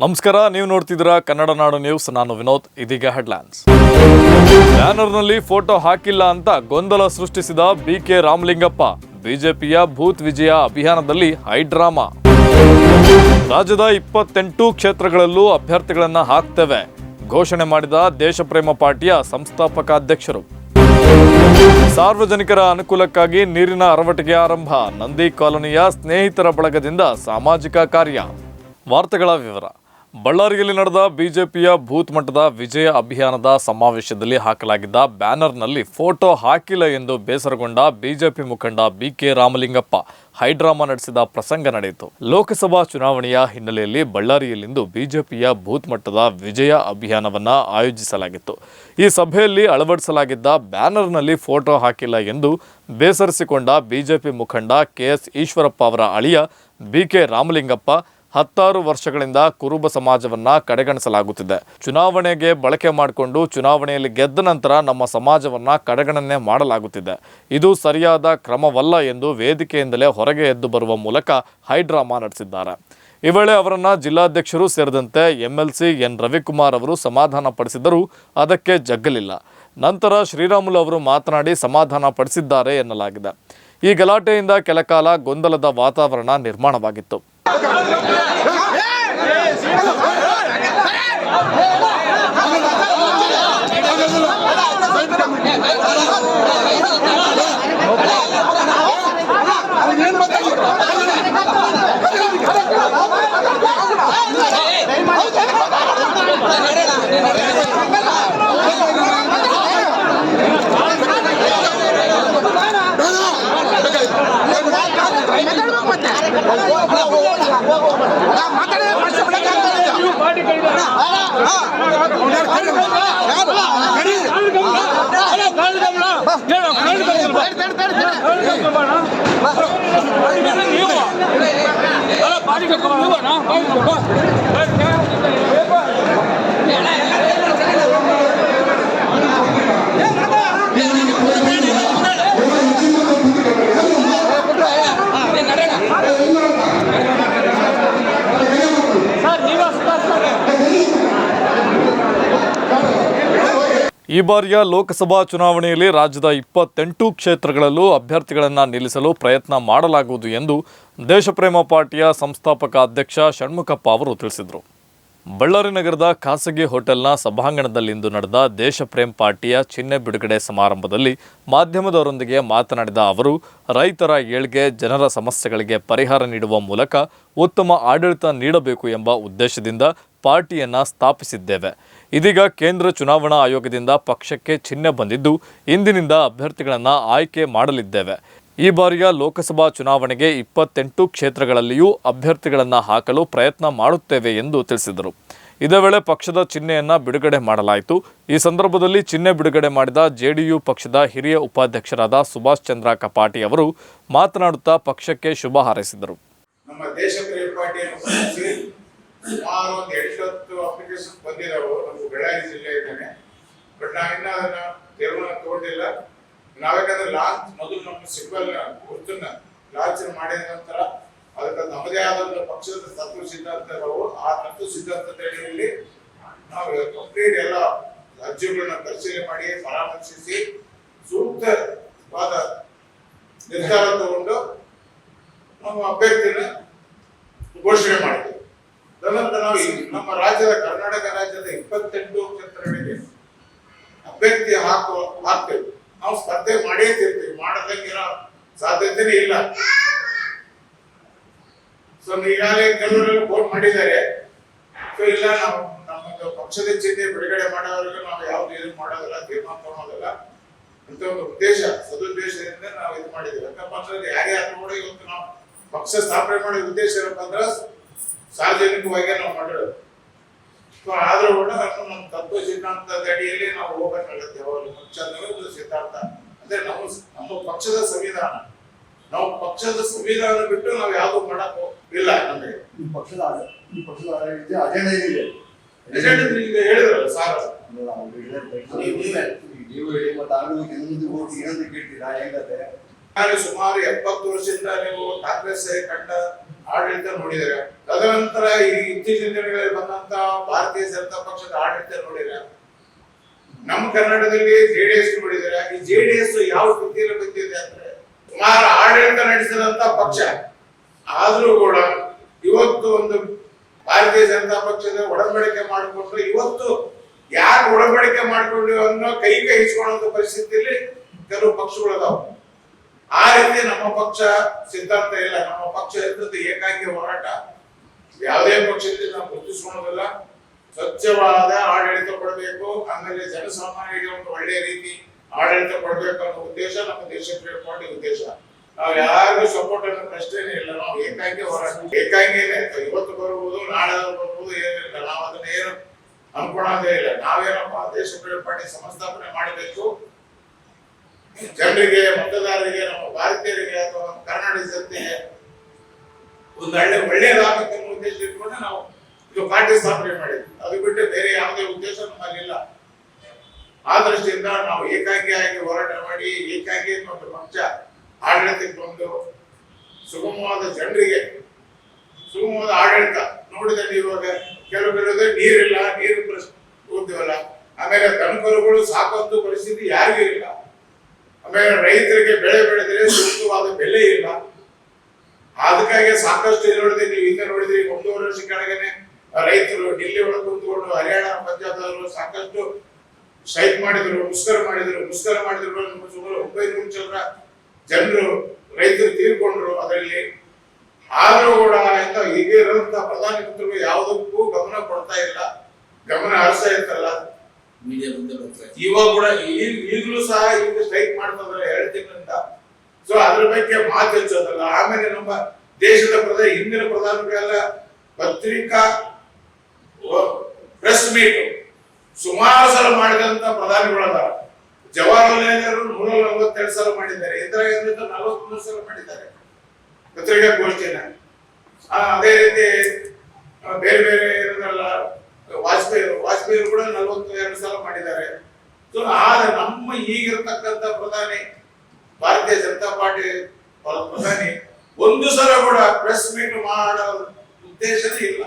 ನಮಸ್ಕಾರ, ನೀವು ನೋಡ್ತಿದ್ದೀರಾ ಕನ್ನಡ ನಾಡು ನ್ಯೂಸ್. ನಾನು ವಿನೋದ್, ಇದೀಗ ಹೆಡ್ಲೈನ್ಸ್. ಬ್ಯಾನರ್ನಲ್ಲಿ ಫೋಟೋ ಹಾಕಿಲ್ಲ ಅಂತ ಗೊಂದಲ ಸೃಷ್ಟಿಸಿದ ಬಿ ಕೆ ರಾಮಲಿಂಗಪ್ಪ. ಬಿಜೆಪಿಯ ಭೂತ್ ವಿಜಯ ಅಭಿಯಾನದಲ್ಲಿ ಹೈಡ್ರಾಮಾ ರಾಜ್ಯದ ಇಪ್ಪತ್ತೆಂಟು ಕ್ಷೇತ್ರಗಳಲ್ಲೂ ಅಭ್ಯರ್ಥಿಗಳನ್ನು ಹಾಕ್ತೇವೆ, ಘೋಷಣೆ ಮಾಡಿದ ದೇಶಪ್ರೇಮ ಪಾರ್ಟಿಯ ಸಂಸ್ಥಾಪಕ ಅಧ್ಯಕ್ಷರು. ಸಾರ್ವಜನಿಕರ ಅನುಕೂಲಕ್ಕಾಗಿ ನೀರಿನ ಅರವಟಿಕೆ ಆರಂಭ, ನಂದಿ ಕಾಲೋನಿಯ ಸ್ನೇಹಿತರ ಬಳಗದಿಂದ ಸಾಮಾಜಿಕ ಕಾರ್ಯ. ವಾರ್ತೆಗಳ ವಿವರ. ಬಳ್ಳಾರಿಯಲ್ಲಿ ನಡೆದ ಬಿಜೆಪಿಯ ಬೂತ್ ಮಟ್ಟದ ವಿಜಯ ಅಭಿಯಾನದ ಸಮಾವೇಶದಲ್ಲಿ ಹಾಕಲಾಗಿದ್ದ ಬ್ಯಾನರ್ನಲ್ಲಿ ಫೋಟೋ ಹಾಕಿಲ್ಲ ಎಂದು ಬೇಸರಗೊಂಡ ಬಿಜೆಪಿ ಮುಖಂಡ B K Ramalingappa high drama ನಡೆಸಿದ ಪ್ರಸಂಗ ನಡೆಯಿತು. ಲೋಕಸಭಾ ಚುನಾವಣೆಯ ಹಿನ್ನೆಲೆಯಲ್ಲಿ ಬಳ್ಳಾರಿಯಲ್ಲಿಂದು ಬಿಜೆಪಿಯ ಬೂತ್ ಮಟ್ಟದ ವಿಜಯ ಅಭಿಯಾನವನ್ನು ಆಯೋಜಿಸಲಾಗಿತ್ತು. ಈ ಸಭೆಯಲ್ಲಿ ಅಳವಡಿಸಲಾಗಿದ್ದ ಬ್ಯಾನರ್ನಲ್ಲಿ ಫೋಟೋ ಹಾಕಿಲ್ಲ ಎಂದು ಬೇಸರಿಸಿಕೊಂಡ ಬಿಜೆಪಿ ಮುಖಂಡ ಕೆಎಸ್ ಈಶ್ವರಪ್ಪ ಅವರ ಅಳಿಯ ಬಿಕೆ ರಾಮಲಿಂಗಪ್ಪ ಹತ್ತಾರು ವರ್ಷಗಳಿಂದ ಕುರುಬ ಸಮಾಜವನ್ನ ಕಡೆಗಣಿಸಲಾಗುತ್ತಿದೆ. ಚುನಾವಣೆಗೆ ಬಳಕೆ ಮಾಡಿಕೊಂಡು ಚುನಾವಣೆಯಲ್ಲಿ ಗೆದ್ದ ನಂತರ ನಮ್ಮ ಸಮಾಜವನ್ನ ಕಡೆಗಣನೆ ಮಾಡಲಾಗುತ್ತಿದೆ. ಇದು ಸರಿಯಾದ ಕ್ರಮವಲ್ಲ ಎಂದು ವೇದಿಕೆಯಿಂದಲೇ ಹೊರಗೆ ಎದ್ದು ಬರುವ ಮೂಲಕ ಹೈಡ್ರಾಮಾ ನಡೆಸಿದ್ದಾರೆ. ಈ ವೇಳೆ ಅವರನ್ನ ಜಿಲ್ಲಾಧ್ಯಕ್ಷರು ಸೇರಿದಂತೆ M L C N Ravikumar ಅವರು ಸಮಾಧಾನ ಪಡಿಸಿದರೂ ಅದಕ್ಕೆ ಜಗ್ಗಲಿಲ್ಲ. ನಂತರ ಶ್ರೀರಾಮುಲು ಅವರು ಮಾತನಾಡಿ ಸಮಾಧಾನ ಪಡಿಸಿದ್ದಾರೆ ಎನ್ನಲಾಗಿದೆ. ಈ ಗಲಾಟೆಯಿಂದ ಕೆಲಕಾಲ ಗೊಂದಲದ ವಾತಾವರಣ ನಿರ್ಮಾಣವಾಗಿತ್ತು. Hey! பாதிக்கப்பா பாதிக்கப்பா ಈ ಬಾರಿಯ ಲೋಕಸಭಾ ಚುನಾವಣೆಯಲ್ಲಿ ರಾಜ್ಯದ ಇಪ್ಪತ್ತೆಂಟು ಕ್ಷೇತ್ರಗಳಲ್ಲೂ ಅಭ್ಯರ್ಥಿಗಳನ್ನು ನಿಲ್ಲಿಸಲು ಪ್ರಯತ್ನ ಮಾಡಲಾಗುವುದು ಎಂದು ದೇಶಪ್ರೇಮ ಪಾರ್ಟಿಯ ಸಂಸ್ಥಾಪಕ ಅಧ್ಯಕ್ಷ ಷಣ್ಮುಖಪ್ಪ ಅವರು ತಿಳಿಸಿದರು. ಬಳ್ಳಾರಿ ನಗರದ ಖಾಸಗಿ ಹೋಟೆಲ್ನ ಸಭಾಂಗಣದಲ್ಲಿಂದು ನಡೆದ ದೇಶಪ್ರೇಮ್ ಪಾರ್ಟಿಯ ಚಿಹ್ನೆ ಬಿಡುಗಡೆ ಸಮಾರಂಭದಲ್ಲಿ ಮಾಧ್ಯಮದವರೊಂದಿಗೆ ಮಾತನಾಡಿದ ಅವರು, ರೈತರ ಏಳ್ಗೆ ಜನರ ಸಮಸ್ಯೆಗಳಿಗೆ ಪರಿಹಾರ ನೀಡುವ ಮೂಲಕ ಉತ್ತಮ ಆಡಳಿತ ನೀಡಬೇಕು ಎಂಬ ಉದ್ದೇಶದಿಂದ ಪಾರ್ಟಿಯನ್ನು ಸ್ಥಾಪಿಸಿದ್ದೇವೆ. ಇದೀಗ ಕೇಂದ್ರ ಚುನಾವಣಾ ಆಯೋಗದಿಂದ ಪಕ್ಷಕ್ಕೆ ಚಿಹ್ನೆ ಬಂದಿದ್ದು ಇಂದಿನಿಂದ ಅಭ್ಯರ್ಥಿಗಳನ್ನು ಆಯ್ಕೆ ಮಾಡಲಿದ್ದೇವೆ. ಈ ಬಾರಿಯ ಲೋಕಸಭಾ ಚುನಾವಣೆಗೆ ಇಪ್ಪತ್ತೆಂಟು ಕ್ಷೇತ್ರಗಳಲ್ಲಿಯೂ ಅಭ್ಯರ್ಥಿಗಳನ್ನು ಹಾಕಲು ಪ್ರಯತ್ನ ಮಾಡುತ್ತೇವೆ ಎಂದು ತಿಳಿಸಿದರು. ಇದೇ ವೇಳೆ ಪಕ್ಷದ ಚಿಹ್ನೆಯನ್ನು ಬಿಡುಗಡೆ ಮಾಡಲಾಯಿತು. ಈ ಸಂದರ್ಭದಲ್ಲಿ ಚಿಹ್ನೆ ಬಿಡುಗಡೆ ಮಾಡಿದ ಜೆಡಿಯು ಪಕ್ಷದ ಹಿರಿಯ ಉಪಾಧ್ಯಕ್ಷರಾದ ಸುಭಾಷ್ ಚಂದ್ರ ಕಪಾಟಿ ಅವರು ಮಾತನಾಡುತ್ತಾ ಪಕ್ಷಕ್ಕೆ ಶುಭ ಹಾರೈಸಿದರು. ಸುಮಾರು ಒಂದು ಎಂಟತ್ತು ಅಪ್ಲಿಕೇಶನ್ ಬಂದಿದ್ದಾವೆ ನಮ್ಮ ಬಳ್ಳಾರಿ ಜಿಲ್ಲೆ ಇದ್ದಾನೆ ಬಟ್ ನಾವಿನ್ನ ಅದನ್ನ ತೀರ್ಮಾನ ತಗೊಂಡಿಲ್ಲ. ನಾವೇಕಂದ್ರೆ ಲಾಂಚ್ ಮೊದಲು ನಮ್ಮ ಸಿಂಬಲ್ ಗುರುತನ್ನ ಲಾಂಚ್ ಮಾಡಿದ ನಂತರ ಅದಕ್ಕೆ ನಮ್ಮದೇ ಆದ ಒಂದು ಪಕ್ಷದ ತತ್ವ ಸಿದ್ಧಾಂತಗಳು, ಆ ತತ್ವ ಸಿದ್ಧಾಂತದಲ್ಲಿ ನಾವು ಕಂಪ್ಲೀಟ್ ಎಲ್ಲ ಅರ್ಜಿಗಳನ್ನ ಪರಿಶೀಲನೆ ಮಾಡಿ, ಪರಾಮರ್ಶಿಸಿ ಸೂಕ್ತವಾದ ನಿರ್ಧಾರ ತಗೊಂಡು ನಮ್ಮ ಅಭ್ಯರ್ಥಿನ ಘೋಷಣೆ ತದನಂತರ ನಮ್ಮ ರಾಜ್ಯದ ಕರ್ನಾಟಕ ರಾಜ್ಯದ ಇಪ್ಪತ್ತೆಂಟು ಕ್ಷೇತ್ರಗಳಿಗೆ ಅಭ್ಯರ್ಥಿ ಹಾಕುವ ಹಾಕ್ತೇವೆ ನಾವು ಸ್ಪರ್ಧೆ ಮಾಡೇ ತಿರ್ತೀವಿ ಮಾಡದಂಗಿರೋ ಸಾಧ್ಯತೆನೇ ಇಲ್ಲ. ಸೊ ಈಗಾಗಲೇ ಕೆಲವರೆಲ್ಲ ಫೋನ್ ಮಾಡಿದ್ದಾರೆ. ಸೊ ಇಲ್ಲ, ನಾವು ನಮ್ಮೊಂದು ಪಕ್ಷದ ಚಿಹ್ನೆ ಬಿಡುಗಡೆ ಮಾಡೋವರೆಗೂ ನಾವು ಯಾವ್ದು ಇದು ಮಾಡೋದಿಲ್ಲ, ತೀರ್ಮಾನ ತಗೊಳೋದಿಲ್ಲ. ಅಂತ ಒಂದು ಉದ್ದೇಶ, ಸದುದ್ದೇಶದಿಂದ ನಾವು ಇದು ಮಾಡಿದ್ದೀವಿ. ಯಾಕಪ್ಪ ಅಂದ್ರೆ ಯಾರೇ ಆದ್ರೂ ಕೂಡ ಇವತ್ತು ನಾವು ಪಕ್ಷ ಸ್ಥಾಪನೆ ಮಾಡೋ ಉದ್ದೇಶ ಏನಪ್ಪ ಅಂದ್ರೆ ಸಾರ್ವಜನಿಕವಾಗಿ ನಾವು ಮಾಡಿರೋದು. ಸೊ ಆದ್ರೂ ಕೂಡ ಅದು ನಮ್ಮ ತತ್ವ ಸಿದ್ಧಾಂತದ ಅಡಿಯಲ್ಲಿ ನಾವು ಹೋಗ್ಬೇಕಾಗತ್ತೆ. ಅವರು ಪಕ್ಷ ಅನ್ನೋದು ಒಂದು ಸಿದ್ಧಾಂತ. ಅಂದ್ರೆ ನಮ್ಮ ನಮ್ಮ ಪಕ್ಷದ ಸಂವಿಧಾನ. ನಾವು ಪಕ್ಷದ ಸಂವಿಧಾನ ಬಿಟ್ಟು ನಾವು ಯಾವ್ದು ಮಾಡಕ್ ಇಲ್ಲ ನಮಗೆ. ಈ ಪಕ್ಷದ ಈ ಪಕ್ಷದ ಅಜೆಂಡಾ ಏನಿದೆ ಎಜೆಂಡಾ ಈಗ ಹೇಳಿದ್ರಲ್ಲ ಸಾರ್. ನೀವು ಹೇಳಿ ಮತ್ತೆ ಹೋಗಿ ಏನಂತ ಕೇಳ್ತೀರಾ? ಹೆಂಗತ್ತೆ ಸುಮಾರು ಎಪ್ಪತ್ತು ವರ್ಷದಿಂದ ನೀವು ಕಾಂಗ್ರೆಸ್ ಕಂಡ ಆಡಳಿತ ನೋಡಿದರೆ, ತದನಂತರ ಈ ಇತ್ತೀಚಿನ ದಿನಗಳಲ್ಲಿ ಬಂದಂತ ಭಾರತೀಯ ಜನತಾ ಪಕ್ಷದ ಆಡಳಿತ ನೋಡಿದರೆ, ನಮ್ಮ ಕರ್ನಾಟಕದಲ್ಲಿ ಜೆಡಿಎಸ್ ನೋಡಿದರೆ, ಈ ಜೆಡಿಎಸ್ ಯಾವ ಸ್ಥಿತಿಯಲ್ಲಿ ಬಂದಿದೆ ಅಂದ್ರೆ ಸುಮಾರು ಆಡಳಿತ ನಡೆಸಿದಂತ ಪಕ್ಷ. ಆದ್ರೂ ಕೂಡ ಇವತ್ತು ಒಂದು ಭಾರತೀಯ ಜನತಾ ಪಕ್ಷದ ಒಡಂಬಡಿಕೆ ಮಾಡಿಕೊಂಡ್ರೆ ಇವತ್ತು ಯಾರು ಒಡಂಬಡಿಕೆ ಮಾಡಿಕೊಂಡು ಅನ್ನೋ ಕೈ ಕೈ ಇಸ್ಕೊಳ್ಳೋ ಪರಿಸ್ಥಿತಿಯಲ್ಲಿ ಕೆಲವು ಪಕ್ಷಗಳು ಅದಾವ. ಆ ರೀತಿ ನಮ್ಮ ಪಕ್ಷ ಸಿದ್ಧಾಂತ ಇಲ್ಲ. ನಮ್ಮ ಪಕ್ಷ ಇರ್ತದೆ ಏಕಾಂಗಿ ಹೋರಾಟ. ಯಾವುದೇ ಪಕ್ಷದಲ್ಲಿ ನಾವು ಗುರುತಿಸ್ಕೊಳ್ಳೋದಿಲ್ಲ. ಸ್ವಚ್ಛವಾದ ಆಡಳಿತ ಕೊಡಬೇಕು. ಆಮೇಲೆ ಜನಸಾಮಾನ್ಯರಿಗೆ ಒಂದು ಒಳ್ಳೆಯ ರೀತಿ ಆಡಳಿತ ಕೊಡಬೇಕು ಅನ್ನೋ ಉದ್ದೇಶ ನಮ್ಮ ದೇಶಕ್ಕೆ ಇಟ್ಕೊಂಡ ಉದ್ದೇಶ. ನಾವು ಯಾರಿಗೂ ಸಪೋರ್ಟ್ ಅನ್ನೋ ಪ್ರಶ್ನೆನೇ ಇಲ್ಲ. ನಾವು ಏಕಾಂಗಿ ಹೋರಾಟ. ಏಕಾಂಗಿನೇ ಇವತ್ತು ಬರ್ಬೋದು, ನಾಳೆ ಬರ್ಬೋದು ಏನಿಲ್ಲ ನಾವು ಅದನ್ನ ಏನು ಅನ್ಕೊಳ್ಳೋದೇ ಇಲ್ಲ. ನಾವೇನಪ್ಪ ದೇಶ ಪಾರ್ಟಿ ಸಂಸ್ಥಾಪನೆ ಮಾಡಬೇಕು. ಜನರಿಗೆ, ಮತದಾರರಿಗೆ, ನಮ್ಮ ಭಾರತೀಯರಿಗೆ ಅಥವಾ ನಮ್ಮ ಕರ್ನಾಟಕ ಜನತೆಗೆ ಒಂದು ಹಳ್ಳಿ ಒಳ್ಳೆಯದಾಗುತ್ತೆ ಅನ್ನೋ ಉದ್ದೇಶ ಇಟ್ಕೊಂಡು ನಾವು ಇದು ಪಾರ್ಟಿ ಸ್ಥಾಪನೆ ಮಾಡಿದ್ವಿ. ಅದು ಬಿಟ್ಟು ಬೇರೆ ಯಾವುದೇ ಉದ್ದೇಶ ನಮ್ಮಲ್ಲಿಲ್ಲ ಆ ದೃಷ್ಟಿಯಿಂದ ನಾವು ಏಕಾಂಗಿಯಾಗಿ ಹೋರಾಟ ಮಾಡಿ, ಏಕಾಂಗಿ ಒಂದು ಪಕ್ಷ ಆಡಳಿತಕ್ಕೆ ಬಂದು ಸುಗಮವಾದ ಜನರಿಗೆ, ಸುಗಮವಾದ ಆಡಳಿತ ನೋಡಿದ ಇವಾಗ ಕೆಲವು ನೀರಿಲ್ಲ, ನೀರು ಪ್ರಶ್ನೆ ಆಮೇಲೆ ದನಕರುಗಳು ಸಾಕುವಂತ ಪರಿಸ್ಥಿತಿ ಯಾರಿಗೂ ಇಲ್ಲ. ಆಮೇಲೆ ರೈತರಿಗೆ ಬೆಳೆ ಬೆಳೆದ್ರೆ ಸೂಕ್ತವಾದ ಬೆಲೆ ಇಲ್ಲ. ಅದಕ್ಕಾಗಿ ಸಾಕಷ್ಟು ನೋಡಿದ್ರೆ ನೀವು ಹಿಂದೆ ನೋಡಿದ್ರಿ, ಒಂದೂವರೆ ವರ್ಷ ರೈತರು ಡಿಲ್ಲಿ ಒಳಗೆ ಕುಂತ್ಕೊಂಡು ಹರಿಯಾಣ ಪಂಜಾಬ್ದವರು ಸಾಕಷ್ಟು ಸ್ಟ್ರೈಕ್ ಮಾಡಿದ್ರು ಮುಷ್ಕರ ಮಾಡಿದ್ರು ಮುಷ್ಕರ ಮಾಡಿದ್ರು ಸುಮಾರು ಒಂಬೈನೂರು ಜನರ ಜನರು ರೈತರು ತೀರ್ಕೊಂಡ್ರು ಅದರಲ್ಲಿ. ಆದ್ರೂ ಕೂಡ ಇಂಥ ಈಗ ಇರುವಂತ ಪ್ರಧಾನಿ ಮಂತ್ರಿಗಳು ಯಾವುದಕ್ಕೂ ಗಮನ ಕೊಡ್ತಾ ಇಲ್ಲ. ಗಮನ ಹರಿಸ್ತಾ ಇರ್ತಲ್ಲ ಮೀಡಿಯಾ ಮುಂದೆ ಬರ್ತಾರೆ. ಇವಾಗ ಕೂಡ ಈಗ ಈಗಲೂ ಸಹ ಈಗ ಸ್ಟ್ರೈಕ್ ಮಾಡ್ತಿದ್ದಾರೆ ಎರಡು ತಿಂಗಳಿಂದ ಸೊ ಅದ್ರ ಬಗ್ಗೆ ಮಾತು ಹಚ್ಚೋದಲ್ಲ ಆಮೇಲೆ ನಮ್ಮ ದೇಶದ ಪ್ರಧಾನ ಹಿಂದಿನ ಪ್ರಧಾನಿಗಳೆಲ್ಲ ಪತ್ರಿಕಾ ಪ್ರೆಸ್ ಮೀಟ್ ಸುಮಾರು ಸಲ ಮಾಡಿದಂತ ಪ್ರಧಾನಿಗಳಲ್ಲ ಜವಾಹರ್ಲಾಲ್ ನೆಹರು ನೂರ ನಲವತ್ತೆರಡು ಸಲ ಮಾಡಿದ್ದಾರೆ. ಇಂದಿರಾ ಗಾಂಧಿ ನಲವತ್ಮೂರು ಸಲ ಮಾಡಿದ್ದಾರೆ. ಪತ್ರಿಕಾ ಗೋಷ್ಠಿನ. ಆ, ಅದೇ ರೀತಿ ಬೇರೆ ಬೇರೆ ಇರೋದಲ್ಲ ವಾಜಪೇಯಿ ವಾಜಪೇಯಿ ಕೂಡ ನಲವತ್ತು ಎರಡು ಸಲ ಮಾಡಿದ್ದಾರೆ. ಸೊ ಆದ್ರೆ ನಮ್ಮ ಈಗಿರ್ತಕ್ಕಂಥ ಪ್ರಧಾನಿ, ಭಾರತೀಯ ಜನತಾ ಪಾರ್ಟಿ ಪ್ರ- ಪ್ರಧಾನಿ, ಒಂದು ಸಲ ಕೂಡ ಪ್ರೆಸ್ ಮೀಟ್ ಮಾಡೋ ಉದ್ದೇಶನೇ ಇಲ್ಲ.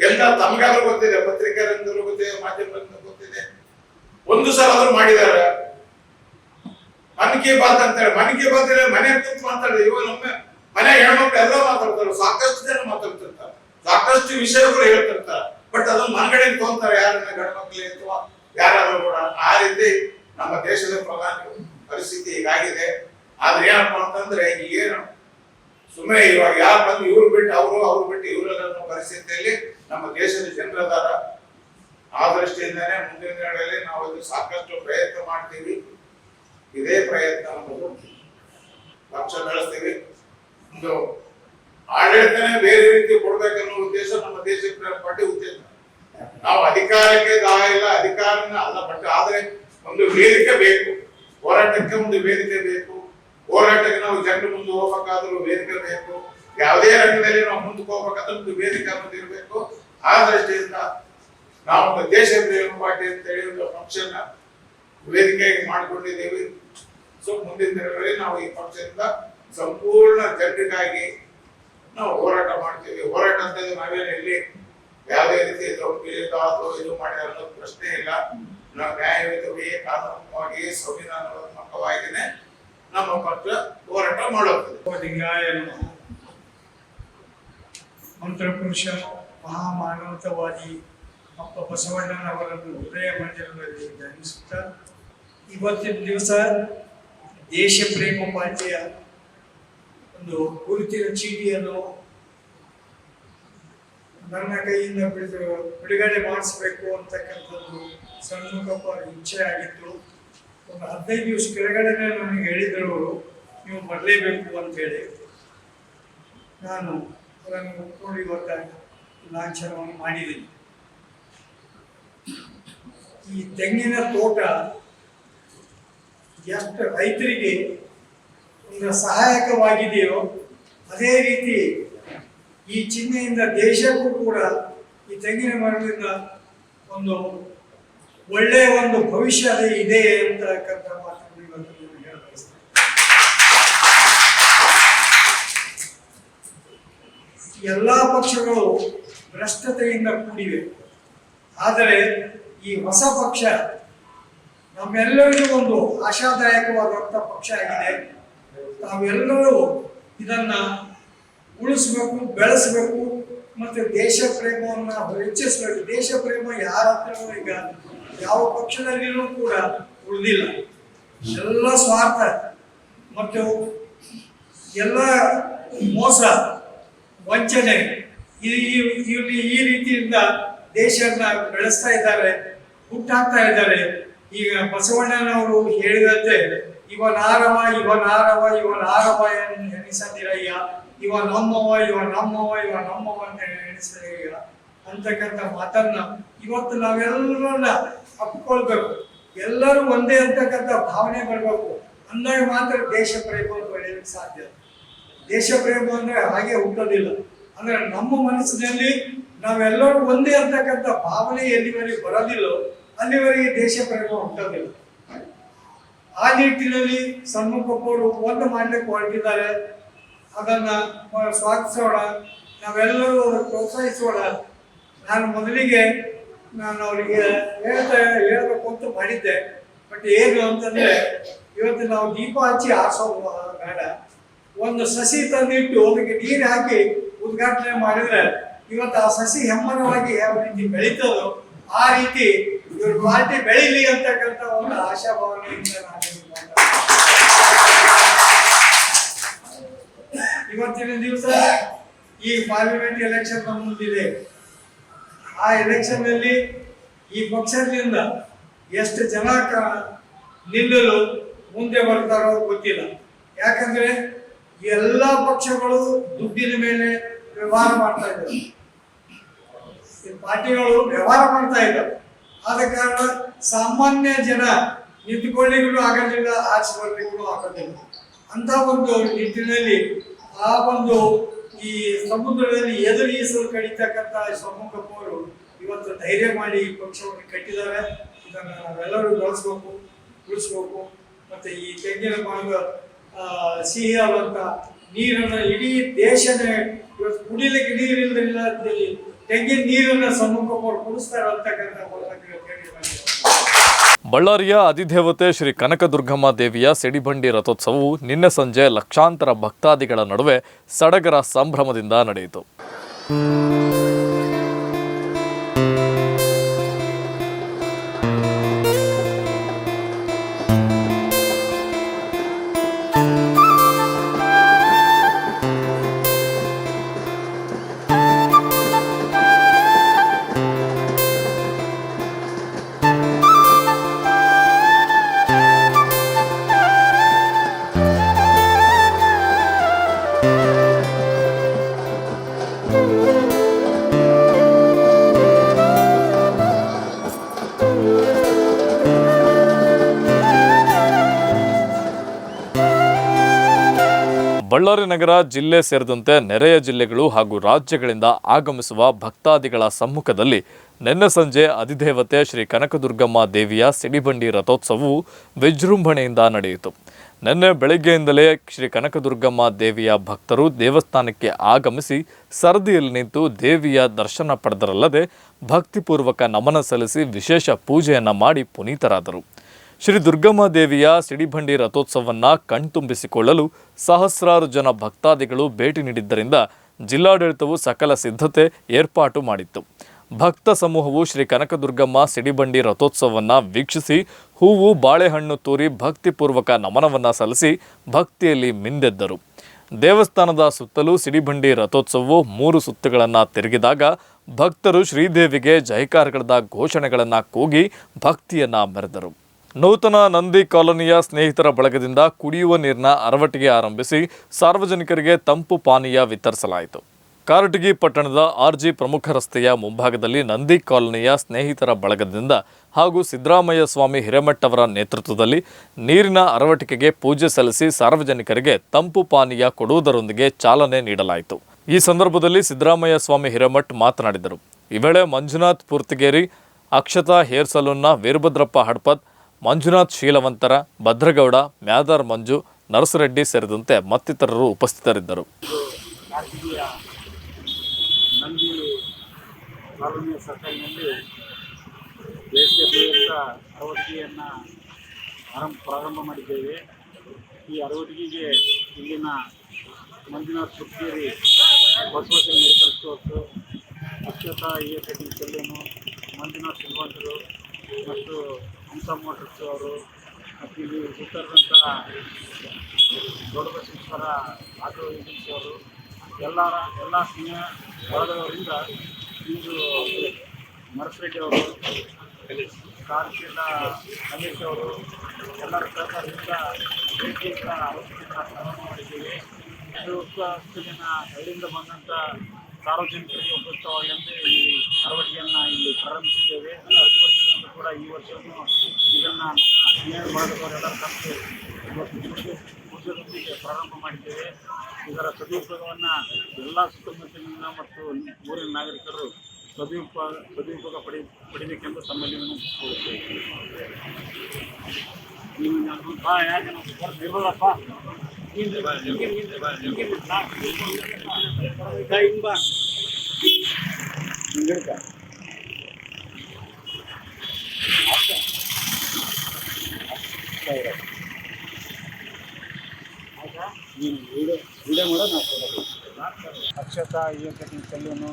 ಎಲ್ಲ ತಮಗಾದ್ರೂ ಗೊತ್ತಿದೆ ಪತ್ರಿಕೆರಂದರು ಗೊತ್ತಿದೆ ಮಾಧ್ಯಮದಿಂದ ಗೊತ್ತಿದೆ. ಒಂದು ಸಲ ಆದ್ರೂ ಮಾಡಿದ್ದಾರೆ. ಮನ್ ಕಿ ಬಾತ್ ಅಂತಾರೆ. ಮನ್ ಕಿ ಬಾತ್ ಮನೆ ಕೂತ್ ಮಾತಾಡಿದೆ ಇವಾಗ ನಮ್ಮ ಮನೆ ಹೆಣ್ಮಕ್ಳು ಎಲ್ಲ ಮಾತಾಡ್ತಾರೆ, ಸಾಕಷ್ಟು ಜನ ಮಾತಾಡ್ತಿರ್ತಾರೆ. ಸಾಕಷ್ಟು ವಿಷಯಗಳು ಹೇಳ್ತಿರ್ತಾರೆ ಬಟ್ ಅದನ್ನ ಮನಗಡೆ ತಗೊಂತಾರೆ ಯಾರನ್ನ ಗಂಡ ಮಕ್ಳು ಅಥವಾ ಯಾರಾದ್ರೂ ಕೂಡ ಆ ರೀತಿ ನಮ್ಮ ದೇಶದ ಪ್ರಧಾನಿ ಪರಿಸ್ಥಿತಿ ಹೀಗಾಗಿದೆ ಆದ್ರೆ ಏನಪ್ಪಾ ಅಂತಂದ್ರೆ ಏನು ಸುಮ್ಮನೆ ಇವಾಗ ಯಾರು ಬಂದು ಇವ್ರು ಬಿಟ್ಟು ಅವರು ಅವ್ರು ಬಿಟ್ಟು ಇವರೆಲ್ಲ ಅನ್ನೋ ಪರಿಸ್ಥಿತಿಯಲ್ಲಿ ನಮ್ಮ ದೇಶದ ಜನರದಾರ ಆ ದೃಷ್ಟಿಯಿಂದಾನೇ ಮುಂದಿನ ದಿನಗಳಲ್ಲಿ ನಾವು ಇದು ಸಾಕಷ್ಟು ಪ್ರಯತ್ನ ಮಾಡ್ತೀವಿ ಇದೇ ಪ್ರಯತ್ನ ನಮ್ಮದು ಪಕ್ಷ ಬೆಳೆಸ್ತೀವಿ ಒಂದು ಆಡಳಿತನೇ ಬೇರೆ ರೀತಿ ಕೊಡ್ಬೇಕನ್ನೋ ಉದ್ದೇಶ ನಮ್ಮ ದೇಶ ಪಾರ್ಟಿ ಉದ್ದೇಶ ನಾವು ಅಧಿಕಾರಕ್ಕೆ ದಾಹ ಇಲ್ಲ ಅಧಿಕಾರನ ಅಲ್ಲ ಬಟ್ ಆದ್ರೆ ಒಂದು ವೇದಿಕೆ ಬೇಕು. ಹೋರಾಟಕ್ಕೆ ಒಂದು ವೇದಿಕೆ ಬೇಕು. ಹೋರಾಟಕ್ಕೆ ನಾವು ಜನರ ಮುಂದೆ ಹೋಗ್ಬೇಕಾದ್ರೂ ವೇದಿಕೆ ಬೇಕು. ಯಾವುದೇ ರಂಗದಲ್ಲಿ ನಾವು ಮುಂದೆ ಹೋಗ್ಬೇಕಾದ್ರೆ ಒಂದು ವೇದಿಕೆ ಅನ್ನೋದು ಇರಬೇಕು. ಆ ದೃಷ್ಟಿಯಿಂದ ನಾವು ಒಂದು ದೇಶ ಪ್ರೇಮ ಪಾರ್ಟಿ ಅಂತ ಹೇಳಿ ಒಂದು ಫಂಕ್ಷನ್ ವೇದಿಕೆಯಾಗಿ ಮಾಡಿಕೊಂಡಿದ್ದೇವೆ. ಸೊ ಮುಂದಿನ ದಿನಗಳಲ್ಲಿ ನಾವು ಈ ಪಕ್ಷದಿಂದ ಸಂಪೂರ್ಣ ಜನರಿಗಾಗಿ ನಾವು ಹೋರಾಟ ಮಾಡ್ತೀವಿ. ಹೋರಾಟ ಅಂತ ನಾವೇನು ಇಲ್ಲಿ ಯಾವುದೇ ರೀತಿ ಅಥವಾ ಇದು ಮಾಡಿದ ಅನ್ನೋ ಪ್ರಶ್ನೆ ಇಲ್ಲ. ನಾವು ನ್ಯಾಯಯುತವಾಗಿ ಕಾನೂನುವಾಗಿ ಸಂವಿಧಾನಾತ್ಮಕವಾಗಿನೇ ನಮ್ಮ ಪಕ್ಷ ಹೋರಾಟ ಮಾಡುತ್ತದೆ ಮಂತ್ರ ಮಂತ್ರಪುರುಷ ಮಹಾಮಾನವತವಾದಿ ಅಪ್ಪ ಬಸವಣ್ಣನವರನ್ನು ಹೃದಯ ಮಂದಿರದಲ್ಲಿ ಧ್ಯಾನಿಸುತ್ತಾ ಇವತ್ತಿನ ದಿವಸ ದೇಶ ಪ್ರೇಮ ಪಾರ್ಟಿಯ ಒಂದು ಗುರುತಿನ ಚೀಟಿಯನ್ನು ನನ್ನ ಕೈಯಿಂದ ಬಿಡಿದು ಬಿಡುಗಡೆ ಮಾಡಿಸ್ಬೇಕು ಅಂತಕ್ಕಂಥದ್ದು ಸಣ್ಣಪ್ಪ ಇಚ್ಛೆ ಆಗಿತ್ತು. ಒಂದು ಹದಿನೈದು ನಿಮಿಷ ಕೆಳಗಡೆನೆ ನನಗೆ ಹೇಳಿದರು ನೀವು ಬರಲೇಬೇಕು ಅಂತೇಳಿ. ನಾನು ಅದನ್ನು ಒಪ್ಕೊಂಡು ಇವತ್ತ ಲಾಂಛನವನ್ನು ಮಾಡಿದ್ದೀನಿ. ಈ ತೆಂಗಿನ ತೋಟ ಎಷ್ಟು ರೈತರಿಗೆ ಒಂದು ಸಹಾಯಕವಾಗಿದೆಯೋ, ಅದೇ ರೀತಿ ಈ ಚಿಹ್ನೆಯಿಂದ ದೇಶಕ್ಕೂ ಕೂಡ ಈ ತೆಂಗಿನ ಮರದಿಂದ ಒಂದು ಒಳ್ಳೆಯ ಒಂದು ಭವಿಷ್ಯ ಇದೆ ಅಂತಕ್ಕಂಥ ಮಾತನ್ನು ಇವತ್ತು ಎಲ್ಲ ಪಕ್ಷಗಳು ಭ್ರಷ್ಟತೆಯಿಂದ ಕೂಡಿವೆ. ಆದರೆ ಈ ಹೊಸ ಪಕ್ಷ ನಮ್ಮೆಲ್ಲರಿಗೂ ಒಂದು ಆಶಾದಾಯಕವಾದಂಥ ಪಕ್ಷ ಆಗಿದೆ. ತಾವೆಲ್ಲರೂ ಇದನ್ನ ಉಳಿಸ್ಬೇಕು, ಬೆಳೆಸಬೇಕು, ಮತ್ತೆ ದೇಶ ಪ್ರೇಮವನ್ನ ಹೆಚ್ಚಿಸಬೇಕು. ದೇಶ ಪ್ರೇಮ ಯಾರ ಹತ್ರನೂ ಈಗ ಯಾವ ಪಕ್ಷದಲ್ಲಿಯೂ ಕೂಡ ಉಳಿದಿಲ್ಲ. ಎಲ್ಲ ಸ್ವಾರ್ಥ, ಮತ್ತು ಎಲ್ಲ ಮೋಸ, ವಂಚನೆ ಈ- ಈ ರೀತಿಯಿಂದ ದೇಶನ ಬೆಳೆಸ್ತಾ ಇದ್ದಾರೆ, ಹುಟ್ಟಾಕ್ತಾ ಇದ್ದಾರೆ. ಈಗ ಬಸವಣ್ಣನವರು ಹೇಳಿದಂತೆ ಇವ ನಾರವ ಇವ ನಾರವ ಇವ ನಾರವ ಎಣಿಸದಿರಯ್ಯ. ಇವ ನಮ್ಮವ ಇವ ನಮ್ಮವ ಇವ ನಮ್ಮವ ಅಂತ ಎಣಿಸದಿರಯ್ಯ. ಅಂತಕ್ಕಂಥ ಮಾತನ್ನ ಇವತ್ತು ನಾವೆಲ್ಲರನ್ನ ಅಪ್ಕೊಳ್ಬೇಕು. ಎಲ್ಲರೂ ಒಂದೇ ಅಂತಕ್ಕಂಥ ಭಾವನೆ ಬರಬೇಕು. ಅಂದಾಗ ಮಾತ್ರ ದೇಶ ಪ್ರೇಮ ಬೆಳೆಯಲಿಕ್ಕೆ ಸಾಧ್ಯ. ದೇಶ ಪ್ರೇಮ ಅಂದ್ರೆ ಹಾಗೆ ಹುಟ್ಟೋದಿಲ್ಲ. ಅಂದ್ರೆ ನಮ್ಮ ಮನಸ್ಸಿನಲ್ಲಿ ನಾವೆಲ್ಲರೂ ಒಂದೇ ಅಂತಕ್ಕಂಥ ಭಾವನೆ ಎಲ್ಲಿವರೆಗೆ ಬರೋದಿಲ್ಲೋ ಅಲ್ಲಿವರೆಗೆ ದೇಶ ಪ್ರೇಮ ಹುಟ್ಟೋದಿಲ್ಲ. ಆ ನಿಟ್ಟಿನಲ್ಲಿ ಸನ್ಮುಖಪ್ಪವರು ಒಂದು ಮಾಡ್ಲಿಕ್ಕೆ ಹೊರಟಿದ್ದಾರೆ. ಅದನ್ನ ಸ್ವಾಗತಿಸೋಣ. ನಾವೆಲ್ಲರೂ ಪ್ರೋತ್ಸಾಹಿಸೋಣ. ನಾನು ಮೊದಲಿಗೆ ನಾನು ಅವರಿಗೆ ಹೇಳ್ತಾ ಹೇಳಬೇಕು ಅಂತ ಮಾಡಿದ್ದೆ. ಬಟ್ ಏನು ಅಂತಂದ್ರೆ, ಇವತ್ತು ನಾವು ದೀಪ ಹಚ್ಚಿ ಆರಿಸೋ ಬೇಡ. ಒಂದು ಸಸಿ ತಂದಿಟ್ಟು ಅದಕ್ಕೆ ನೀರು ಹಾಕಿ ಉದ್ಘಾಟನೆ ಮಾಡಿದ್ರೆ ಇವತ್ತು ಆ ಸಸಿ ಹೆಮ್ಮರವಾಗಿ ಯಾವ ರೀತಿ ಬೆಳೀತದೋ ಆ ರೀತಿ ಇವ್ರ ಪಾರ್ಟಿ ಬೆಳೀಲಿ ಅಂತಕ್ಕಂಥ ಒಂದು ಆಶಾಭಾವನೆಯಿಂದ ನಾನು ಇವತ್ತಿನ ದಿವಸ ಈ ಪಾರ್ಲಿಮೆಂಟ್ ಎಲೆಕ್ಷನ್ ನಮ್ಮ ಮುಂದಿದೆ. ಆ ಎಲೆಕ್ಷನ್ನಲ್ಲಿ ಈ ಪಕ್ಷದಿಂದ ಎಷ್ಟು ಜನ ನಿಲ್ಲಲು ಮುಂದೆ ಬರ್ತಾರೋ ಗೊತ್ತಿಲ್ಲ. ಯಾಕಂದ್ರೆ ಎಲ್ಲ ಪಕ್ಷಗಳು ದುಡ್ಡಿನ ಮೇಲೆ ವ್ಯವಹಾರ ಮಾಡ್ತಾ ಇದ್ದಾರೆ. ಪಾರ್ಟಿಗಳು ವ್ಯವಹಾರ ಮಾಡ್ತಾ ಇದ್ದಾರೆ ಆದ ಕಾರಣ ಸಾಮಾನ್ಯ ಜನ ನಿಂತ್ಕೊಳ್ಳಿಗೂ ಆಗೋದಿಲ್ಲ ಆಚೆ ಬರ್ಲಿಕ್ಕೂ ಆಗೋದಿಲ್ಲ ಅಂತ ಒಂದು ನಿಟ್ಟಿನಲ್ಲಿ ಆ ಒಂದು ಈ ಸಮುದ್ರದಲ್ಲಿ ಎದುರು ಈಸಲು ಕಡಿತಕ್ಕಂತ ಶಿವಮೊಗ್ಗಪ್ಪವರು ಇವತ್ತು ಧೈರ್ಯ ಮಾಡಿ ಈ ಪಕ್ಷವನ್ನು ಕಟ್ಟಿದ್ದಾರೆ ಇದನ್ನು ನಾವೆಲ್ಲರೂ ಬೆಳೆಸ್ಬೇಕು, ಉಳಿಸ್ಬೇಕು ಮತ್ತೆ ಈ ತೆಂಗಿನ ಮಾರ್ಗ ಸಿಹಿ ಸಿಹಿಯಾದಂತ ನೀರನ್ನು ಇಡೀ ದೇಶನೇ ಇವತ್ತು ಕುಡಿಲಿಕ್ಕೆ ನೀರಿಲ್ಲದಿಲ್ಲ ತೆಂಗಿನ ನೀರನ್ನ ಸಮ್ಮುಖಪ್ಪವರು ಕುಡಿಸ್ತಾರೆ ಅಂತಕ್ಕಂಥ ಮೂಲಕ ಹೇಳಿ ಬಂದಿದ್ದಾರೆ. ಬಳ್ಳಾರಿಯ ಅಧಿದೇವತೆ ಶ್ರೀ ಕನಕದುರ್ಗಮ್ಮ ದೇವಿಯ ಸಿಡಿಬಂಡಿ ರಥೋತ್ಸವವು ನಿನ್ನೆ ಸಂಜೆ ಲಕ್ಷಾಂತರ ಭಕ್ತಾದಿಗಳ ನಡುವೆ ಸಡಗರ ಸಂಭ್ರಮದಿಂದ ನಡೆಯಿತು. ಬಳ್ಳಾರಿ ನಗರ ಜಿಲ್ಲೆ ಸೇರಿದಂತೆ ನೆರೆಯ ಜಿಲ್ಲೆಗಳು ಹಾಗೂ ರಾಜ್ಯಗಳಿಂದ ಆಗಮಿಸುವ ಭಕ್ತಾದಿಗಳ ಸಮ್ಮುಖದಲ್ಲಿ ನಿನ್ನೆ ಸಂಜೆ ಅಧಿದೇವತೆ ಶ್ರೀ ಕನಕದುರ್ಗಮ್ಮ ದೇವಿಯ ಸಿಡಿಬಂಡಿ ರಥೋತ್ಸವವು ವಿಜೃಂಭಣೆಯಿಂದ ನಡೆಯಿತು. ನಿನ್ನೆ ಬೆಳಗ್ಗೆಯಿಂದಲೇ ಶ್ರೀ ಕನಕದುರ್ಗಮ್ಮ ದೇವಿಯ ಭಕ್ತರು ದೇವಸ್ಥಾನಕ್ಕೆ ಆಗಮಿಸಿ ಸರದಿಯಲ್ಲಿ ನಿಂತು ದೇವಿಯ ದರ್ಶನ ಪಡೆದರಲ್ಲದೆ ಭಕ್ತಿಪೂರ್ವಕ ನಮನ ಸಲ್ಲಿಸಿ ವಿಶೇಷ ಪೂಜೆಯನ್ನು ಮಾಡಿ ಪುನೀತರಾದರು. ಶ್ರೀ ದುರ್ಗಮ್ಮ ದೇವಿಯ ಸಿಡಿಬಂಡಿ ರಥೋತ್ಸವನ್ನ ಕಣ್ತುಂಬಿಸಿಕೊಳ್ಳಲು ಸಹಸ್ರಾರು ಜನ ಭಕ್ತಾದಿಗಳು ಭೇಟಿ ನೀಡಿದ್ದರಿಂದ ಜಿಲ್ಲಾಡಳಿತವು ಸಕಲ ಸಿದ್ಧತೆ ಏರ್ಪಾಟು ಮಾಡಿತ್ತು. ಭಕ್ತ ಸಮೂಹವು ಶ್ರೀ ಕನಕದುರ್ಗಮ್ಮ ಸಿಡಿಬಂಡಿ ರಥೋತ್ಸವವನ್ನು ವೀಕ್ಷಿಸಿ ಹೂವು, ಬಾಳೆಹಣ್ಣು ತೂರಿ ಭಕ್ತಿಪೂರ್ವಕ ನಮನವನ್ನು ಸಲ್ಲಿಸಿ ಭಕ್ತಿಯಲ್ಲಿ ಮಿಂದೆದ್ದರು. ದೇವಸ್ಥಾನದ ಸುತ್ತಲೂ ಸಿಡಿಬಂಡಿ ರಥೋತ್ಸವವು ಮೂರು ಸುತ್ತುಗಳನ್ನು ತಿರುಗಿದಾಗ ಭಕ್ತರು ಶ್ರೀದೇವಿಗೆ ಜಯಕಾರಗಳದ ಘೋಷಣೆಗಳನ್ನು ಕೂಗಿ ಭಕ್ತಿಯನ್ನು ಮೆರೆದರು. ನೂತನ ನಂದಿ ಕಾಲೋನಿಯ ಸ್ನೇಹಿತರ ಬಳಗದಿಂದ ಕುಡಿಯುವ ನೀರಿನ ಅರವಟಿಗೆ ಆರಂಭಿಸಿ ಸಾರ್ವಜನಿಕರಿಗೆ ತಂಪು ಪಾನೀಯ ವಿತರಿಸಲಾಯಿತು. ಕಾರಟಗಿ ಪಟ್ಟಣದ ಆರ್ಜಿ ಪ್ರಮುಖ ರಸ್ತೆಯ ಮುಂಭಾಗದಲ್ಲಿ ನಂದಿ ಕಾಲೋನಿಯ ಸ್ನೇಹಿತರ ಬಳಗದಿಂದ ಹಾಗೂ ಸಿದ್ದರಾಮಯ್ಯ ಸ್ವಾಮಿ ಹಿರೇಮಠ್ ಅವರ ನೇತೃತ್ವದಲ್ಲಿ ನೀರಿನ ಅರವಟಿಕೆಗೆ ಪೂಜೆ ಸಲ್ಲಿಸಿ ಸಾರ್ವಜನಿಕರಿಗೆ ತಂಪು ಪಾನೀಯ ಕೊಡುವುದರೊಂದಿಗೆ ಚಾಲನೆ ನೀಡಲಾಯಿತು. ಈ ಸಂದರ್ಭದಲ್ಲಿ ಸಿದ್ದರಾಮಯ್ಯ ಸ್ವಾಮಿ ಹಿರೇಮಠ್ ಮಾತನಾಡಿದರು. ಈ ವೇಳೆ ಮಂಜುನಾಥ್ ಪೂರ್ತಿಗೇರಿ, ಅಕ್ಷತಾ ಹೇರ್ ಸಲೂನ್ನ ವೀರಭದ್ರಪ್ಪ ಹಡ್ಪದ್ ಮಂಜುನಾಥ್ ಶೀಲವಂತರ, ಭದ್ರಗೌಡ, ಮ್ಯಾದಾರ್ ಮಂಜು, ನರಸರೆಡ್ಡಿ ಸೇರಿದಂತೆ ಮತ್ತಿತರರು ಉಪಸ್ಥಿತರಿದ್ದರು. ಅರವತ್ತಿಗೆಯನ್ನು ಆರಂಭ ಪ್ರಾರಂಭ ಮಾಡಿದ್ದೇವೆ. ಈ ಅರವತ್ತಿಗೆಗೆ ಇಲ್ಲಿನ Manjunath Sutteri Basaveshwara medical stores Akshata hair cutting saloon Manjunath Silvantar ಮತ್ತು ಹಂಸ ಮೋಟರ್ಸ್ ಅವರು ಮತ್ತು ಇಲ್ಲಿ ದೊಡ್ಡ ದೊಡ್ಡಬಸವೇಶ್ವರ ಆಟೋ ಏಜೆನ್ಸಿ ಅವರು ಎಲ್ಲರ ಎಲ್ಲ ಸ್ನೇಹ ಬಳಗದವರಿಂದ ಇಂದು ನರಸರೆಡ್ಡಿ ಅವರು ಕಾರ್ಶೀಲ ರಮೇಶ್ ಅವರು ಎಲ್ಲರ ಸಹಕಾರದಿಂದ ಭೇಟಿಯಿಂದ ಔಷಧಿಯನ್ನು ಪ್ರಾರಂಭ ಮಾಡಿದ್ದೀವಿ. ಇದು ದಿನ ಹಳ್ಳಿಯಿಂದ ಬಂದಂಥ ಸಾರ್ವಜನಿಕರಿಗೆ ಉಪಯುಕ್ತವಾಗಿ ಅಂದರೆ ಈ ಅರವಟ್ಟಿಗೆಯನ್ನು ಇಲ್ಲಿ ಪ್ರಾರಂಭಿಸಿದ್ದೇವೆ. ಕೂಡ ಈ ವರ್ಷವೂ ಇದನ್ನು ನಮ್ಮ ಸ್ನೇಹ ಬಳಗದವರೆಲ್ಲರ ಕಲಿತು ಇವತ್ತು ಪ್ರಾರಂಭ ಮಾಡಿದ್ದೇವೆ. ಇದರ ಸದುಪಯೋಗವನ್ನು ಎಲ್ಲ ಸುತ್ತಮುತ್ತಲಿನ ಮತ್ತು ಊರಿನ ನಾಗರಿಕರು ಸದುಪಯೋಗ ಸದುಪಯೋಗ ಪಡಿ ಪಡಿಬೇಕೆಂದು ತಮ್ಮಲ್ಲಿ ವಿನಂತಿಸಿಕೊಳ್ಳುತ್ತೇವೆ ನೀವು ನಾನು ಯಾಕೆ ನಾವು ಬಾ, ಹಿಂದೆ, ಹಿಂಗೆ ಹಿಡ್ಕ. ನೀನು ವಿಡಿಯೋ ವಿಡಿಯೋ ಮಾಡೋ ನಾವು ಕೊಡೋದು. ಅಕ್ಷತಾ ಇ ಕಟಿಂಗ್ ಸೆಲ್ಲೂನು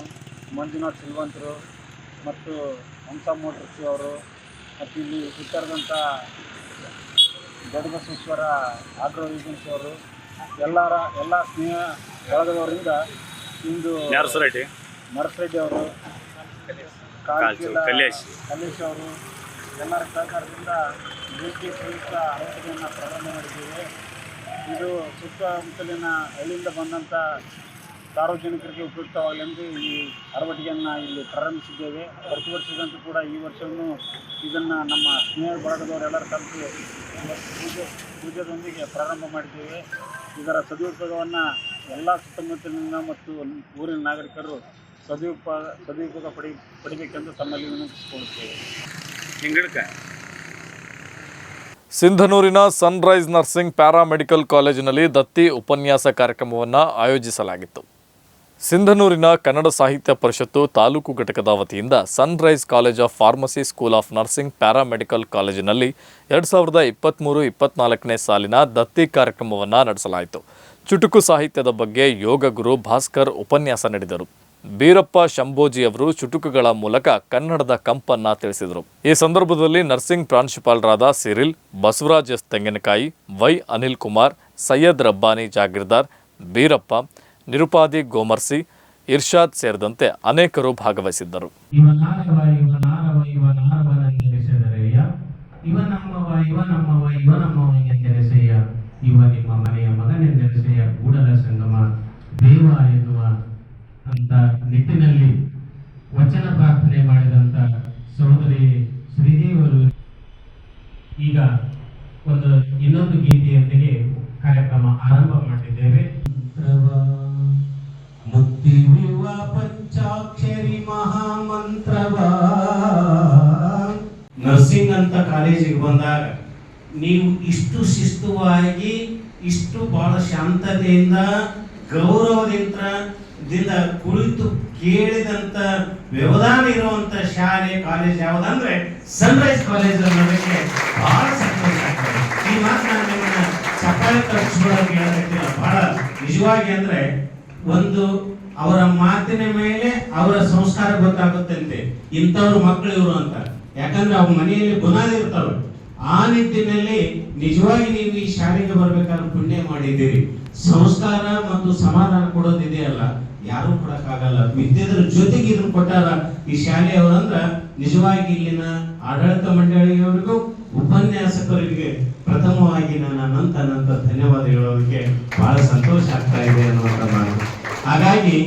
ಮಂಜುನಾಥ್ ಸಿಲ್ವಂತರು ಮತ್ತು ಹಂಸ ಮೋಟರ್ಸ್ ಅವರು ಮತ್ತು ಇಲ್ಲಿ ಸುತ್ತರದಂಥ ದೊಡ್ಡಬಸವೇಶ್ವರ ಆಗ್ರೋ ಏಜೆನ್ಸಿ ಅವರು ಎಲ್ಲರ ಎಲ್ಲ ಸ್ನೇಹ ಬಳಗದವರಿಂದ ಇಂದು ನರಸರೆಡ್ಡಿ ನರಸರೆಡ್ಡಿ ಅವರು ಕಲೇಶ್ ಅವರು ಎಲ್ಲರ ಸಹಕಾರದಿಂದ ಬೇಸಿಗೆ ಪ್ರಯುಕ್ತ ಅರವತ್ತಿಗೆಯನ್ನು ಪ್ರಾರಂಭ ಮಾಡಿದ್ದೇವೆ. ಇದು ಸುತ್ತಮುತ್ತಲಿನ ಹಳ್ಳಿಯಿಂದ ಬಂದಂಥ ಸಾರ್ವಜನಿಕರಿಗೆ ಉಪಯುಕ್ತವಾಗಲೆಂದು ಈ ಅರವಟ್ಟಿಗೆಯನ್ನು ಇಲ್ಲಿ ಪ್ರಾರಂಭಿಸಿದ್ದೇವೆ. ಪ್ರತಿ ವರ್ಷದಂತೂ ಕೂಡ ಈ ವರ್ಷವೂ ಇದನ್ನು ನಮ್ಮ ಸ್ನೇಹ ಬಳಗದವರೆಲ್ಲರೂ ಕಲಿತು ಪೂಜೆ, ಪೂಜೆದೊಂದಿಗೆ ಪ್ರಾರಂಭ ಮಾಡಿದ್ದೇವೆ. ಇದರ ಸದುಪಯೋಗವನ್ನು ಎಲ್ಲ ಸುತ್ತಮುತ್ತಲಿನ ಮತ್ತು ಊರಿನ ನಾಗರಿಕರು ಸದುಪ ಸದುಪಯೋಗ ಪಡಿ, ಪಡಿಬೇಕೆಂದು ತಮ್ಮಲ್ಲಿ ವಿನಂತಿಸಿಕೊಳ್ಳುತ್ತೇವೆ. ಹಿಂಗಡ್ಕ? ಸಿಂಧನೂರಿನ ಸನ್ರೈಸ್ ನರ್ಸಿಂಗ್ ಪ್ಯಾರಾಮೆಡಿಕಲ್ ಕಾಲೇಜಿನಲ್ಲಿ ದತ್ತಿ ಉಪನ್ಯಾಸ ಕಾರ್ಯಕ್ರಮವನ್ನು ಆಯೋಜಿಸಲಾಗಿತ್ತು. ಸಿಂಧನೂರಿನ ಕನ್ನಡ ಸಾಹಿತ್ಯ ಪರಿಷತ್ತು ತಾಲೂಕು ಘಟಕದ ವತಿಯಿಂದ Sunrise college of pharmacy school of nursing paramedical ಕಾಲೇಜಿನಲ್ಲಿ ಎರಡು ಸಾವಿರದ ಇಪ್ಪತ್ತ್ಮೂರು ಇಪ್ಪತ್ನಾಲ್ಕನೇ ಸಾಲಿನ ದತ್ತಿ ಕಾರ್ಯಕ್ರಮವನ್ನು ನಡೆಸಲಾಯಿತು. ಚುಟುಕು ಸಾಹಿತ್ಯದ ಬಗ್ಗೆ ಯೋಗ ಗುರು ಭಾಸ್ಕರ್ ಉಪನ್ಯಾಸ ನೀಡಿದರು. ಬೀರಪ್ಪ ಶಂಭೋಜಿ ಅವರು ಚುಟುಕುಗಳ ಮೂಲಕ ಕನ್ನಡದ ಕಂಪನ್ನ ತಿಳಿಸಿದರು. ಈ ಸಂದರ್ಭದಲ್ಲಿ ನರ್ಸಿಂಗ್ ಪ್ರಾಂಶುಪಾಲರಾದ Cyril, Basavaraj S Tenginakayi, Y Anil Kumar, Syed Rabbani Jagirdar, Beerappa, Nirupadi Gomarsi, Irshad ಸೇರಿದಂತೆ ಅನೇಕರು ಭಾಗವಹಿಸಿದ್ದರು. ದೇವ ಎನ್ನುವ ಅಂತ ನಿಟ್ಟಿನಲ್ಲಿ ವಚನ ಪ್ರಾರ್ಥನೆ ಮಾಡಿದಂಥ ಸಹೋದರಿ ಶ್ರೀದೇವರು ಈಗ ಒಂದು ಇನ್ನೊಂದು ಗೀತೆಯೊಂದಿಗೆ ಕಾರ್ಯಕ್ರಮ ಆರಂಭ ಮಾಡಿದ್ದೇವೆ. ಮುಕ್ತಿವಿವ ಪಂಚಾಕ್ಷರಿ ಮಹಾಮಂತ್ರವ. ನರ್ಸಿಂಗ್ ಅಂತ ಕಾಲೇಜಿಗೆ ಬಂದಾಗ ನೀವು ಇಷ್ಟು ಶಿಸ್ತುವಾಗಿ ಇಷ್ಟು ಬಹಳ ಶಾಂತತೆಯಿಂದ ಗೌರವದಿಂದ ದಿಂದ ಕುಳಿತು ಕೇಳಿದಂತ ವ್ಯವಧಾನ ಇರುವಂತ ಶಾಲೆ ಕಾಲೇಜ್ ಯಾವುದಂದ್ರೆ ಸನ್ರೈಸ್ ಕಾಲೇಜ್ ಅನ್ನೋದಕ್ಕೆ ಬಹಳ ಸಂತೋಷ ಆಗ್ತದೆ. ಈ ಮಾತು ನಾನು ನಿಮ್ಮನ್ನ ಸಕಾಲ ತರಿಸ್ಕೊಳ್ಳೋಕೆ ಹೇಳಬೇಕಿಲ್ಲ ಬಹಳ ನಿಜವಾಗಿ ಅಂದ್ರೆ ಒಂದು ಅವರ ಮಾತಿನ ಮೇಲೆ ಅವರ ಸಂಸ್ಕಾರ ಗೊತ್ತಾಗುತ್ತಂತೆ. ಇಂಥವ್ರ ಮಕ್ಕಳು ಇವರು ಅಂತ. ಯಾಕಂದ್ರೆ ಅವ್ರ ಮನೆಯಲ್ಲಿ ಬುನಾದಿ ಆ ನಿಟ್ಟಿನಲ್ಲಿ ನಿಜವಾಗಿ ನೀವು ಈ ಶಾಲೆಗೆ ಬರ್ಬೇಕಾದ್ರೆ ಪುಣ್ಯ ಮಾಡಿದ್ದೀರಿ. ಸಂಸ್ಕಾರ ಮತ್ತು ಸಮಾಧಾನ ಕೊಡೋದಿದೆಯಲ್ಲ ಯಾರು ಕೊಡಕ್ಕಾಗಲ್ಲ. ವಿದ್ಯೆದ್ರ ಜೊತೆಗೆ ಇದನ್ನು ಕೊಟ್ಟಾರ ಈ ಶಾಲೆಯವರಂದ್ರ ನಿಜವಾಗಿ ಇಲ್ಲಿನ ಆಡಳಿತ ಮಂಡಳಿಯವರಿಗೂ, ಉಪನ್ಯಾಸಕರಿಗೆ ಪ್ರಥಮವಾಗಿ ನಾನು ನಂತ ನಂತ ಧನ್ಯವಾದ ಹೇಳೋದಕ್ಕೆ ಬಹಳ ಸಂತೋಷ ಆಗ್ತಾ ಇದೆ ಅನ್ನುವಂಥ ಮಾತು. ಹಾಗಾಗಿ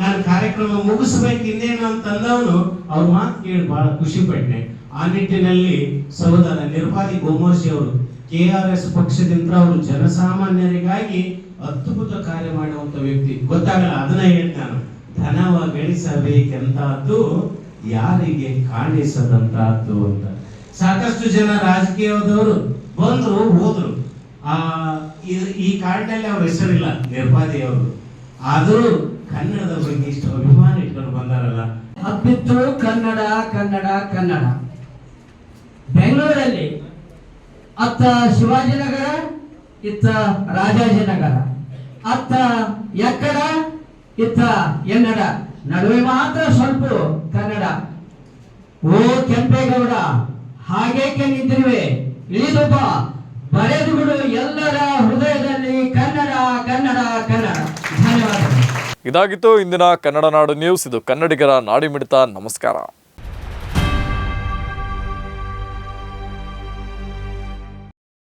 ನಾನು ಕಾರ್ಯಕ್ರಮ ಮುಗಿಸ್ಬೇಕು ಇನ್ನೇನು ಅಂತಂದವನು ಅವ್ರ ಮಾತು ಕೇಳಿ ಬಹಳ ಖುಷಿ ಪಟ್ಟೆ. ಆ ನಿಟ್ಟಿನಲ್ಲಿ ಸಹೋದರ ನಿರ್ವಾದಿ ಗೋಮೋಶಿ ಅವರು ಕೆ ಆರ್ ಎಸ್ ಪಕ್ಷದಿಂದ ಅವರು ಜನಸಾಮಾನ್ಯರಿಗಾಗಿ ಅದ್ಭುತ ಕಾರ್ಯ ಮಾಡುವಂತ ವ್ಯಕ್ತಿ. ಗೊತ್ತಾಗಲ್ಲ, ಅದನ್ನ ಹೇಳ್ತಾನೆ ಧನವ ಗಳಿಸಬೇಕೆಂತಾದ್ದು ಯಾರಿಗೆ ಕಾಣಿಸದಂತಹದ್ದು ಅಂತ. ಸಾಕಷ್ಟು ಜನ ರಾಜಕೀಯದವರು ಬಂದ್ರು ಹೋದ್ರು. ಆ, ಈ- ಕಾರ್ಡ್ನಲ್ಲಿ ಅವ್ರ ಹೆಸರಿಲ್ಲ ಅವರು. ಆದರೂ ಕನ್ನಡದ ಬಗ್ಗೆ ಇಷ್ಟು ಅಭಿಮಾನ ಇಟ್ಕೊಂಡು ಬಂದಾರಲ್ಲ. ಅಪ್ಪಿತ್ತು ಕನ್ನಡ ಕನ್ನಡ ಕನ್ನಡ. ಬೆಂಗಳೂರಲ್ಲಿ ಅತ್ತ ಶಿವಾಜಿನಗರ ಇತ್ತ ರಾಜಾಜಿನಗರ ಅತ್ತ ಎಕ್ಕಡ, ಇತ್ತ ಎನ್ನಡ. ನಡುವೆ ಮಾತ್ರ ಸ್ವಲ್ಪ ಕನ್ನಡ. ಓ ಕೆಂಪೇಗೌಡ ಹಾಗೇಕೆ ನಿಂತಿರುವೆ ಇಳಿದು ಬಾ ಬರೆದು ಬಿಡು ಎಲ್ಲರ ಹೃದಯದಲ್ಲಿ ಕನ್ನಡ ಕನ್ನಡ ಕನ್ನಡ. ಧನ್ಯವಾದಗಳು. ಇದಾಗಿತ್ತು ಇಂದಿನ ಕನ್ನಡ ನಾಡು ನ್ಯೂಸ್. ಇದು ಕನ್ನಡಿಗರ ನಾಡಿಮಿಡಿತ ನಮಸ್ಕಾರ.